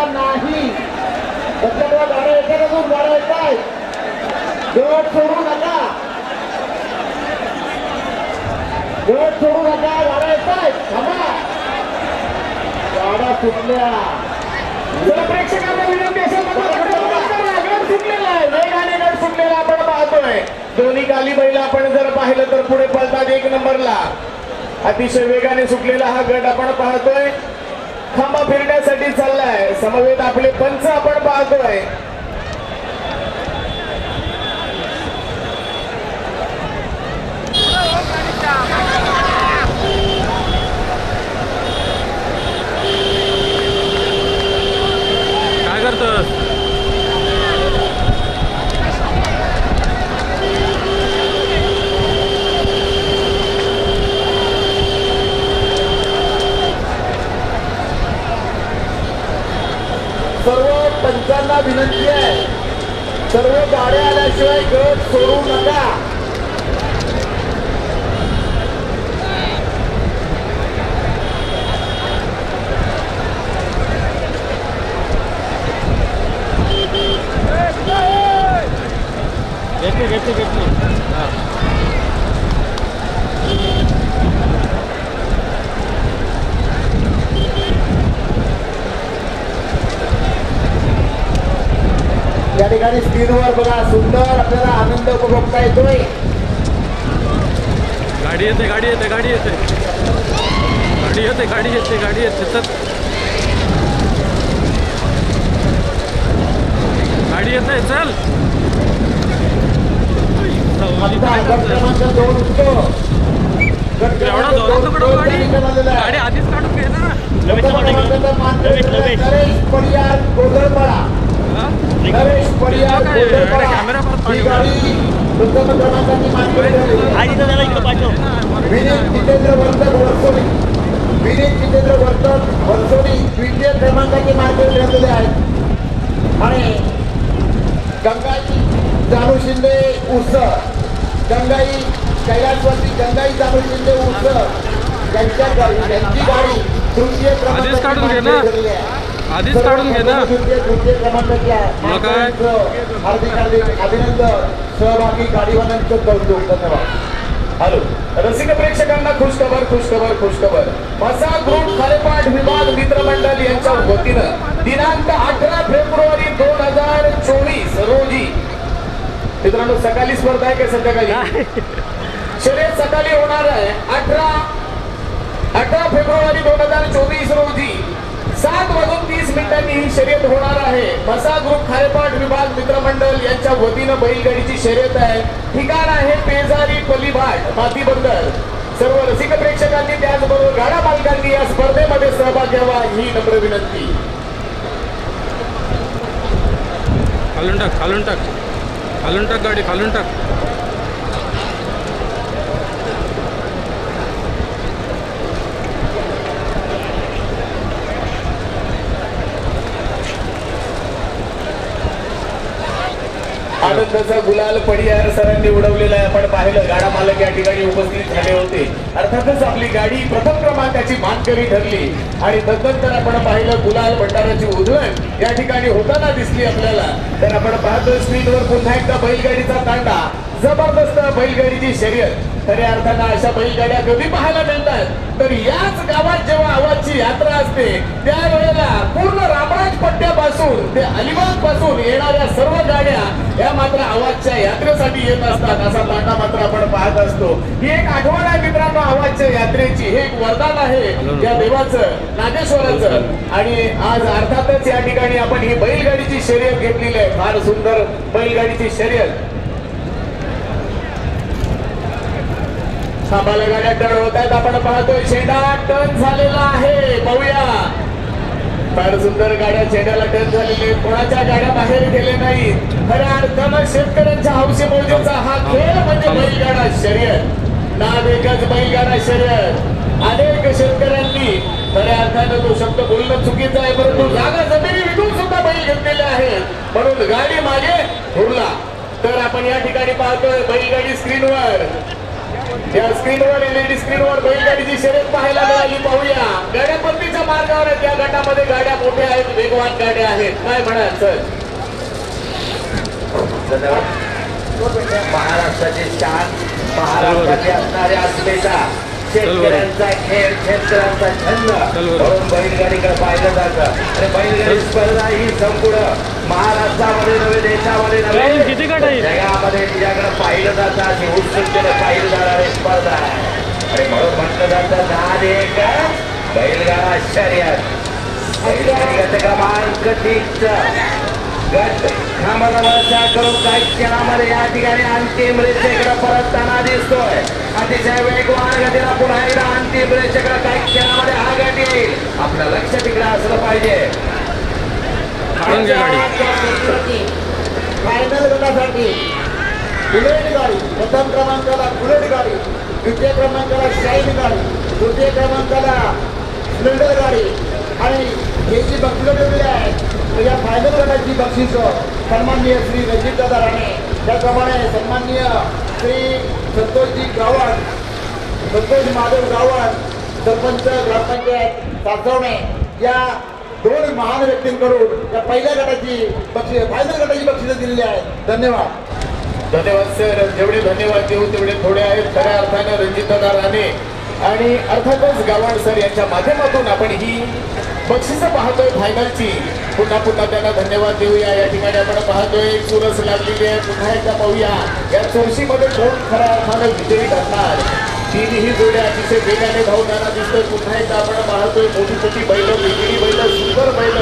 झालेला नाही. त्याच्यामुळे गाड्या येतात अजून गाड्या येत आहेत गट सोडू नका. गट सोडू नका गाड्या येत आहेत थांबा. गाड्या सुटल्या. प्रेक्षकांना विनंती सुटलेला आहे. वेगाने गड सुटलेला आपण पाहतोय. दोन्ही काली बैल आपण जर पाहिलं तर पुढे पळतात एक नंबरला. अतिशय वेगाने सुटलेला हा गट आपण पाहतोय. खांबा फिरण्यासाठी समवेत आपले पंच आपण पाहतोय. काय करतोस? सर्व पंचांना विनंती आहे. सर्व गाड्या आल्याशिवाय गट सोडू नका. घेतली घेतली घेतली. ठिकाणी स्क्रीनवर बघा सुंदर आपल्याला आनंद उपभोगता येतोय. गाडी येते गाडी येते गाडी येते. गाडी येते गाडी येते गाडी येते चल. गाडी येते चल. एवढा दोन- कडू दोन गाडी. गाडी आधीच काढून घे ना. प्रथम क्रमांकाचा मानकरी नरेश क्रमांकाची मार्केट ठरलेले आहेत. आणि गंगाई जानू शिंदे उर्स गंगाई कैलासवरती गंगाई जानू शिंदे उर्स यांच्या गाडी यांची गाडी तृतीय. क्रमांकाची ठरलेली आहे. आधीच काढून घे ना. काय? हार्दिक हार्दिक अभिनंदन सहभागी गाडीवाल्यांचं कौतुक धन्यवाद हॅलो रसिक प्रेक्षकांना खुशखबर खुशखबर खुशखबर. मसा ग्रुप खारेपाट विभाग मित्रमंडळ यांच्या वतीनं दिनांक अठरा फेब्रुवारी दोन हजार चोवीस रोजी. मित्रांनो सकाळी स्पर्धा आहे का संध्याकाळी? शर्यत सकाळी होणार आहे अठरा अठरा फेब्रुवारी दोन हजार चोवीस रोजी. सात वाजून तीस मिनिटांनी ही शर्यत होणार आहे. मसा ग्रुप खारेपाट विभाग मित्रमंडळ यांच्या वतीनं बैलगाडीची शर्यत आहे. ठिकाण आहे पेजारी पलीभाट माती बंदर. सर्व रसिक प्रेक्षकांनी त्याचबरोबर गाडा मालकांनी या स्पर्धेमध्ये सहभाग घ्यावा ही नम्र विनंती. खालून टाक खालून टाक. खालून टाक गाडी खालून टाक. शब्दाचा गुलाल पडियार सरांनी उडवलेला आहे. आपण पाहिलं गाडा मालक या ठिकाणी उपस्थित झाले होते. अर्थातच आपली गाडी प्रथम क्रमांकाची मानकरी ठरली. आणि तदनंतर आपण पाहिलं गुलाल भंडाराची उधळण या ठिकाणी होताना दिसली आपल्याला. तर आपण पाहतो स्क्रीनवर पुन्हा एकदा बैलगाडीचा तांडा. जबरदस्त बैलगाडीची शर्यत खऱ्या अर्थानं अशा बैलगाड्या कधी पाहायला मिळतात? तर याच गावात जेव्हा आवाजची यात्रा असते त्यावेळेला पूर्ण रामराज पट्ट्यापासून ते अलिबागपासून येणाऱ्या सर्व गाड्या या मात्र आवाजच्या यात्रेसाठी येत असतात असा तांडा मात्र आपण पाहत असतो. ही एक आठवण आहे मित्रांनो आवाजच्या यात्रेची. हे एक वरदान आहे या देवाचं नागेश्वराचं. आणि आज अर्थातच या ठिकाणी आपण ही बैलगाडीची शर्यत घेतलेली आहे. फार सुंदर बैलगाडीची शर्यत खांबाला गाड्या टर्न होत आहेत. आपण पाहतोय शेंडा टर्न झालेला आहे. पाहूया. फार सुंदर गाड्या शेंड्याला टर्न झालेले कोणाच्या गाड्या बाहेर गेले नाही. खऱ्या अर्थानं शेतकऱ्यांच्या हौसे मौजेचा हा खेळ म्हणजे बैलगाडा शर्यत. नाव एकच बैलगाडा शर्यत. अनेक शेतकऱ्यांनी खऱ्या अर्थानं तो शब्द बोलणं चुकीचा आहे परंतु जागा जमिनी विकून सुद्धा बैल घेतलेले आहेत. म्हणून गाडी मागे हुरला तर आपण या ठिकाणी पाहतोय बैलगाडी स्क्रीनवर. या स्क्रीनवर एलईडी स्क्रीनवर बैलगाडीची शर्यत पाहायला मिळाली. पाहूया. गाड्यापत्तीच्या मार्गावर आहेत. या गटामध्ये गाड्या मोठ्या आहेत वेगवान गाड्या आहेत. काय म्हणाल सर? महाराष्ट्राची शान महाराष्ट्राची असणारे अस्मिता शेतकऱ्यांचा खेळ शेतकऱ्यांचा छंद. म्हणून बैलगाडीकडे पाहिलं जातं आणि बैलगाडी स्पर्धा ही संपूर्ण महाराष्ट्रामध्ये नव्हे देशामध्ये नव्हे? जगामध्ये तिच्याकडे पाहिलं जातं अशी उत्सुकतेने पाहिली जाणारी स्पर्धा आहे. आणि म्हणून म्हटलं जातं दहा एक बैलगाडा शर्यत. बैलगाडी क्रमांक तीनचं गट करून काही क्षणामध्ये या ठिकाणी अंतिम रेषेकडे परतताना दिसतोय अतिशय वेगवान गतीला पुन्हा एकदा अंतिम रेषेकडे काही क्षणामध्ये हा गट येईल आपलं लक्ष तिकडे असलं पाहिजे फायनल गटासाठी बुलेट गाडी प्रथम क्रमांकाला बुलेट गाडी द्वितीय क्रमांकाला शाईन गाडी तृतीय क्रमांकाला स्प्लेंडर गाडी आणि हे जी बक्षिसं आहे या फायनल गटाची बक्षीस सन्माननीय श्री रणजितदादा राणे त्याप्रमाणे सन्माननीय श्री संतोषजी गावड संतोष माधव गावड सरपंच ग्रामपंचायत सासवणे या दोन महान व्यक्तींकडून या पहिल्या गटाची बक्षी फायनल गटाची बक्षिसं दिलेली आहेत. धन्यवाद. धन्यवाद सर जेवढे धन्यवाद देऊ तेवढे थोडे आहेत. खऱ्या अर्थानं रणजितदादा राणे आणि अर्थातच गावण सर यांच्या माध्यमातून आपण ही बक्षिसं पाहतोय फायनलची पुन्हा पुन्हा त्यांना धन्यवाद देऊया. या ठिकाणी आपण पाहतोय चुरस लागलेली आहे. पुन्हा एकदा पाहूया. या चुरशीमध्ये कोण खऱ्या अर्थानं विजयी ठरणार तिन्ही जोड्या अतिशय वेगाने धावताना दिसतोय. पुन्हा एकदा आपण पाहतोय मोठी मोठी बैल वेगळी बैल सुंदर बैल.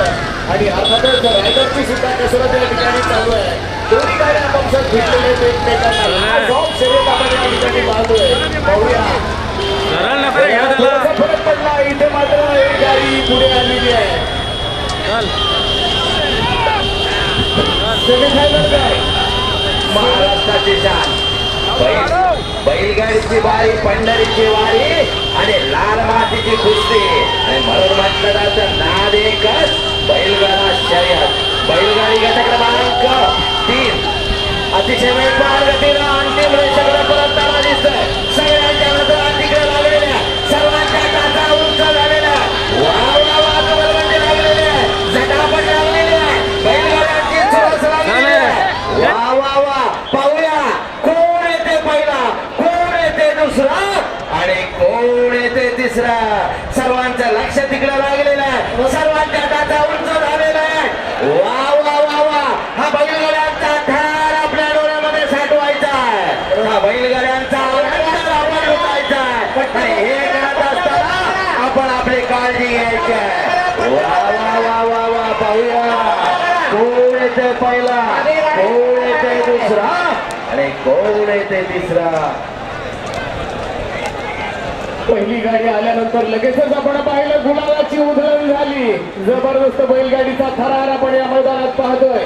आणि अर्थातच रायगडची सुद्धा कसरत या ठिकाणी चालू आहे. दोन्ही गाड्या आपापसात भेटलेले आहेत एकमेकांना. आपण या ठिकाणी पाहतोय. इथे मात्र एक गाडी पुढे आलेली आहे. चल. सेमीफायनल काय महाराष्ट्राची शान. बैलगाडीची बारी पंढरीची वारी आणि लाल मातीची कुस्ती. आणि म्हणून म्हटलं जातं नाद एकच बैलगाडा शर्यत. बैलगाडी गट पाहूया कोण येते पहिला कोण येते दुसरा आणि कोण येते तिसरा पहिली गाडी आल्यानंतर लगेचच आपण पाहिलं गुलाबाची उधळण झाली. जबरदस्त बैलगाडीचा थरार आपण या मैदानात पाहतोय.